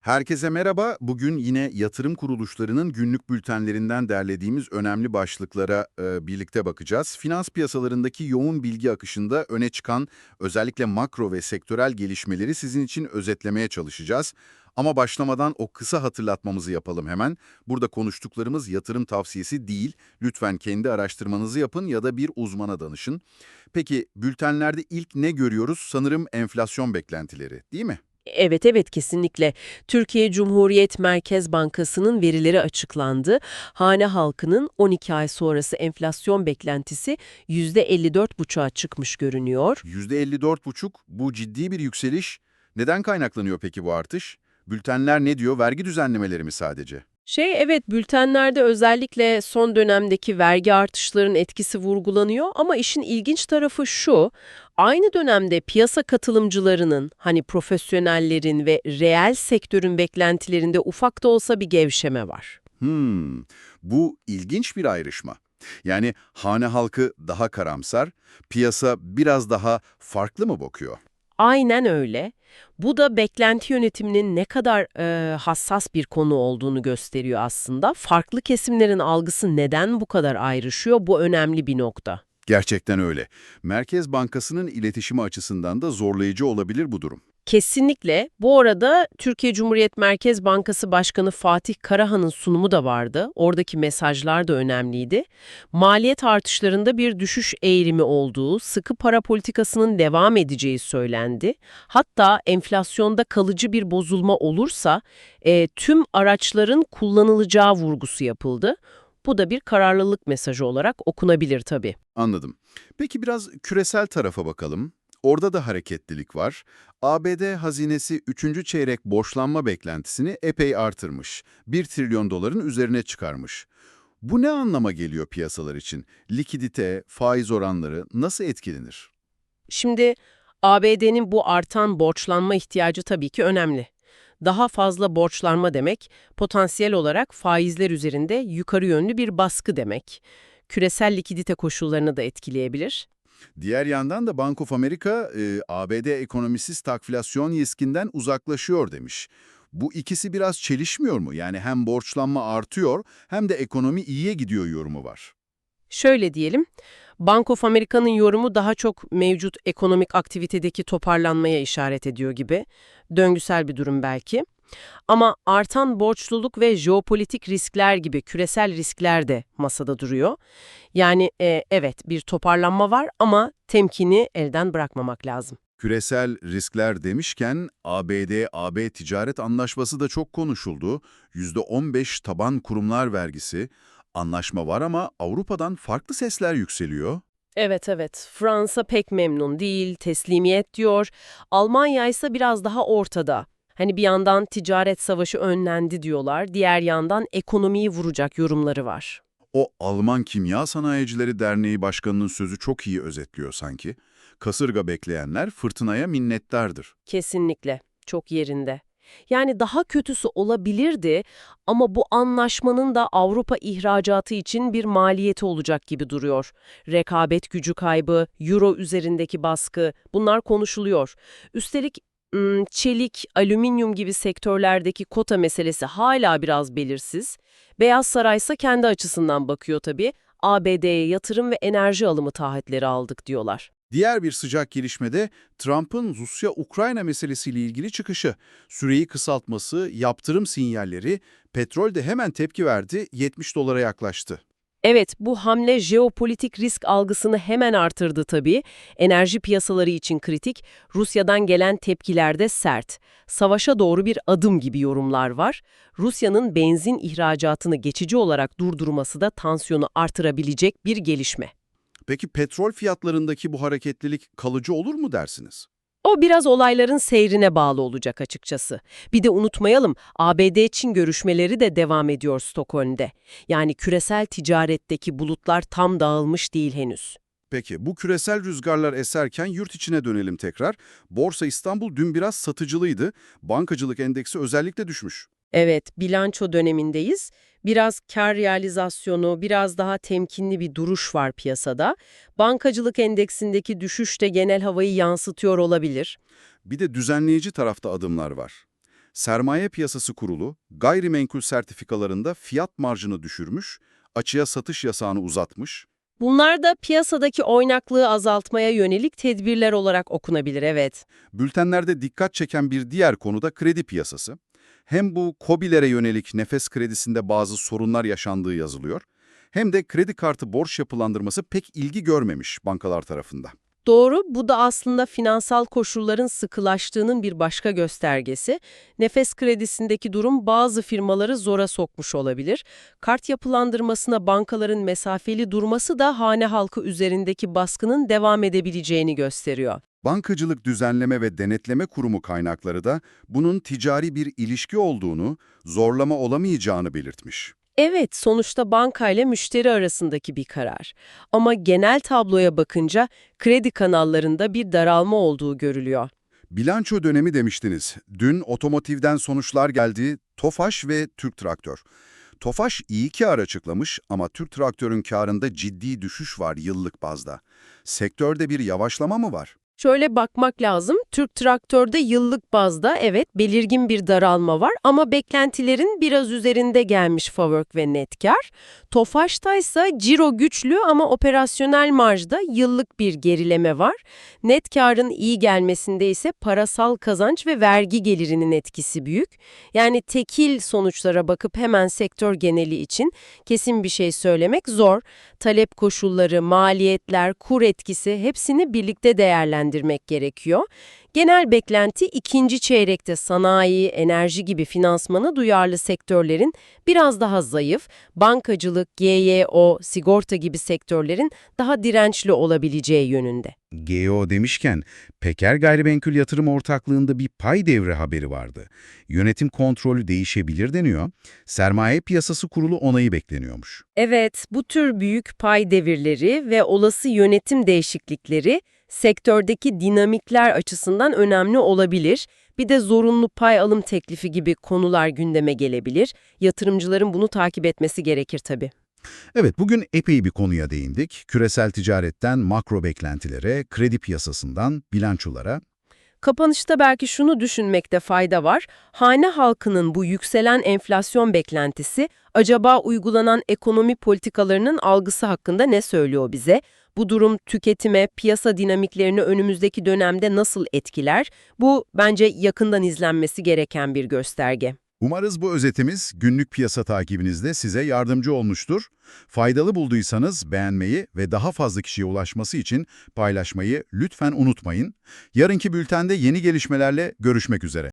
Herkese merhaba. Bugün yine yatırım kuruluşlarının günlük bültenlerinden derlediğimiz önemli başlıklara e, birlikte bakacağız. Finans piyasalarındaki yoğun bilgi akışında öne çıkan özellikle makro ve sektörel gelişmeleri sizin için özetlemeye çalışacağız. Ama başlamadan o kısa hatırlatmamızı yapalım hemen. Burada konuştuklarımız yatırım tavsiyesi değil. Lütfen kendi araştırmanızı yapın ya da bir uzmana danışın. Peki bültenlerde ilk ne görüyoruz? Sanırım enflasyon beklentileri, değil mi? Evet evet kesinlikle. Türkiye Cumhuriyet Merkez Bankası'nın verileri açıklandı. Hane halkının 12 ay sonrası enflasyon beklentisi %54,5'a çıkmış görünüyor. %54,5 bu ciddi bir yükseliş. Neden kaynaklanıyor peki bu artış? Bültenler ne diyor? Vergi düzenlemeleri mi sadece? Şey evet bültenlerde özellikle son dönemdeki vergi artışlarının etkisi vurgulanıyor ama işin ilginç tarafı şu. Aynı dönemde piyasa katılımcılarının hani profesyonellerin ve reel sektörün beklentilerinde ufak da olsa bir gevşeme var. Hmm, bu ilginç bir ayrışma. Yani hane halkı daha karamsar, piyasa biraz daha farklı mı bakıyor? Aynen öyle. Bu da beklenti yönetiminin ne kadar e, hassas bir konu olduğunu gösteriyor aslında. Farklı kesimlerin algısı neden bu kadar ayrışıyor bu önemli bir nokta. Gerçekten öyle. Merkez Bankası'nın iletişimi açısından da zorlayıcı olabilir bu durum. Kesinlikle. Bu arada Türkiye Cumhuriyet Merkez Bankası Başkanı Fatih Karahan'ın sunumu da vardı. Oradaki mesajlar da önemliydi. Maliyet artışlarında bir düşüş eğilimi olduğu, sıkı para politikasının devam edeceği söylendi. Hatta enflasyonda kalıcı bir bozulma olursa e, tüm araçların kullanılacağı vurgusu yapıldı. Bu da bir kararlılık mesajı olarak okunabilir tabii. Anladım. Peki biraz küresel tarafa bakalım. Orada da hareketlilik var. ABD hazinesi 3. çeyrek borçlanma beklentisini epey artırmış. 1 trilyon doların üzerine çıkarmış. Bu ne anlama geliyor piyasalar için? Likidite, faiz oranları nasıl etkilenir? Şimdi ABD'nin bu artan borçlanma ihtiyacı tabii ki önemli. Daha fazla borçlanma demek, potansiyel olarak faizler üzerinde yukarı yönlü bir baskı demek. Küresel likidite koşullarını da etkileyebilir. Diğer yandan da Bank of America, e, ABD ekonomisi stagflasyon riskinden uzaklaşıyor demiş. Bu ikisi biraz çelişmiyor mu? Yani hem borçlanma artıyor hem de ekonomi iyiye gidiyor yorumu var. Şöyle diyelim, Bank of America'nın yorumu daha çok mevcut ekonomik aktivitedeki toparlanmaya işaret ediyor gibi. Döngüsel bir durum belki. Ama artan borçluluk ve jeopolitik riskler gibi küresel riskler de masada duruyor. Yani e, evet bir toparlanma var ama temkini elden bırakmamak lazım. Küresel riskler demişken ABD-AB ticaret anlaşması da çok konuşuldu. %15 taban kurumlar vergisi. Anlaşma var ama Avrupa'dan farklı sesler yükseliyor. Evet evet. Fransa pek memnun değil, teslimiyet diyor. Almanya ise biraz daha ortada. Hani bir yandan ticaret savaşı önlendi diyorlar, diğer yandan ekonomiyi vuracak yorumları var. O Alman Kimya Sanayicileri Derneği Başkanı'nın sözü çok iyi özetliyor sanki. Kasırga bekleyenler fırtınaya minnettardır. Kesinlikle. Çok yerinde. Yani daha kötüsü olabilirdi ama bu anlaşmanın da Avrupa ihracatı için bir maliyeti olacak gibi duruyor. Rekabet gücü kaybı, euro üzerindeki baskı bunlar konuşuluyor. Üstelik çelik, alüminyum gibi sektörlerdeki kota meselesi hala biraz belirsiz. Beyaz Saray ise kendi açısından bakıyor tabii. ABD'ye yatırım ve enerji alımı taahhütleri aldık diyorlar. Diğer bir sıcak gelişmede Trump'ın Rusya-Ukrayna meselesiyle ilgili çıkışı, süreyi kısaltması, yaptırım sinyalleri, petrol de hemen tepki verdi, 70 dolara yaklaştı. Evet, bu hamle jeopolitik risk algısını hemen artırdı tabii. Enerji piyasaları için kritik, Rusya'dan gelen tepkiler de sert. Savaşa doğru bir adım gibi yorumlar var. Rusya'nın benzin ihracatını geçici olarak durdurması da tansiyonu artırabilecek bir gelişme. Peki petrol fiyatlarındaki bu hareketlilik kalıcı olur mu dersiniz? O biraz olayların seyrine bağlı olacak açıkçası. Bir de unutmayalım, ABD-Çin görüşmeleri de devam ediyor Stockholm'de. Yani küresel ticaretteki bulutlar tam dağılmış değil henüz. Peki bu küresel rüzgarlar eserken yurt içine dönelim tekrar. Borsa İstanbul dün biraz satıcılıydı. Bankacılık endeksi özellikle düşmüş. Evet, bilanço dönemindeyiz. Biraz kar realizasyonu, biraz daha temkinli bir duruş var piyasada. Bankacılık endeksindeki düşüş de genel havayı yansıtıyor olabilir. Bir de düzenleyici tarafta adımlar var. Sermaye Piyasası Kurulu gayrimenkul sertifikalarında fiyat marjını düşürmüş, açığa satış yasağını uzatmış. Bunlar da piyasadaki oynaklığı azaltmaya yönelik tedbirler olarak okunabilir, evet. Bültenlerde dikkat çeken bir diğer konu da kredi piyasası. Hem bu KOBİ'lere yönelik nefes kredisinde bazı sorunlar yaşandığı yazılıyor, hem de kredi kartı borç yapılandırması pek ilgi görmemiş bankalar tarafında. Doğru, bu da aslında finansal koşulların sıkılaştığının bir başka göstergesi. Nefes kredisindeki durum bazı firmaları zora sokmuş olabilir. Kart yapılandırmasına bankaların mesafeli durması da hane halkı üzerindeki baskının devam edebileceğini gösteriyor. Bankacılık Düzenleme ve Denetleme Kurumu kaynakları da bunun ticari bir ilişki olduğunu, zorlama olamayacağını belirtmiş. Evet, sonuçta banka ile müşteri arasındaki bir karar. Ama genel tabloya bakınca kredi kanallarında bir daralma olduğu görülüyor. Bilanço dönemi demiştiniz. Dün otomotivden sonuçlar geldi, Tofaş ve Türk Traktör. Tofaş iyi kar açıklamış ama Türk Traktör'ün karında ciddi düşüş var yıllık bazda. Sektörde bir yavaşlama mı var? Şöyle bakmak lazım. Türk Traktör'de yıllık bazda evet belirgin bir daralma var ama beklentilerin biraz üzerinde gelmiş Favök ve Netkar. Tofaş'ta ise ciro güçlü ama operasyonel marjda yıllık bir gerileme var. Netkar'ın iyi gelmesinde ise parasal kazanç ve vergi gelirinin etkisi büyük. Yani tekil sonuçlara bakıp hemen sektör geneli için kesin bir şey söylemek zor. Talep koşulları, maliyetler, kur etkisi hepsini birlikte değerlendirmek gerekiyor. Genel beklenti ikinci çeyrekte sanayi, enerji gibi finansmana duyarlı sektörlerin biraz daha zayıf, bankacılık, GYO, sigorta gibi sektörlerin daha dirençli olabileceği yönünde. GEO demişken, Peker Gayrimenkul Yatırım Ortaklığı'nda bir pay devri haberi vardı. Yönetim kontrolü değişebilir deniyor, Sermaye Piyasası Kurulu onayı bekleniyormuş. Evet, bu tür büyük pay devirleri ve olası yönetim değişiklikleri sektördeki dinamikler açısından önemli olabilir. Bir de zorunlu pay alım teklifi gibi konular gündeme gelebilir. Yatırımcıların bunu takip etmesi gerekir tabii. Evet, bugün epey bir konuya değindik. Küresel ticaretten makro beklentilere, kredi piyasasından bilançolara. Kapanışta belki şunu düşünmekte fayda var. Hane halkının bu yükselen enflasyon beklentisi acaba uygulanan ekonomi politikalarının algısı hakkında ne söylüyor bize? Bu durum tüketime, piyasa dinamiklerini önümüzdeki dönemde nasıl etkiler? Bu bence yakından izlenmesi gereken bir gösterge. Umarız bu özetimiz günlük piyasa takibinizde size yardımcı olmuştur. Faydalı bulduysanız beğenmeyi ve daha fazla kişiye ulaşması için paylaşmayı lütfen unutmayın. Yarınki bültende yeni gelişmelerle görüşmek üzere.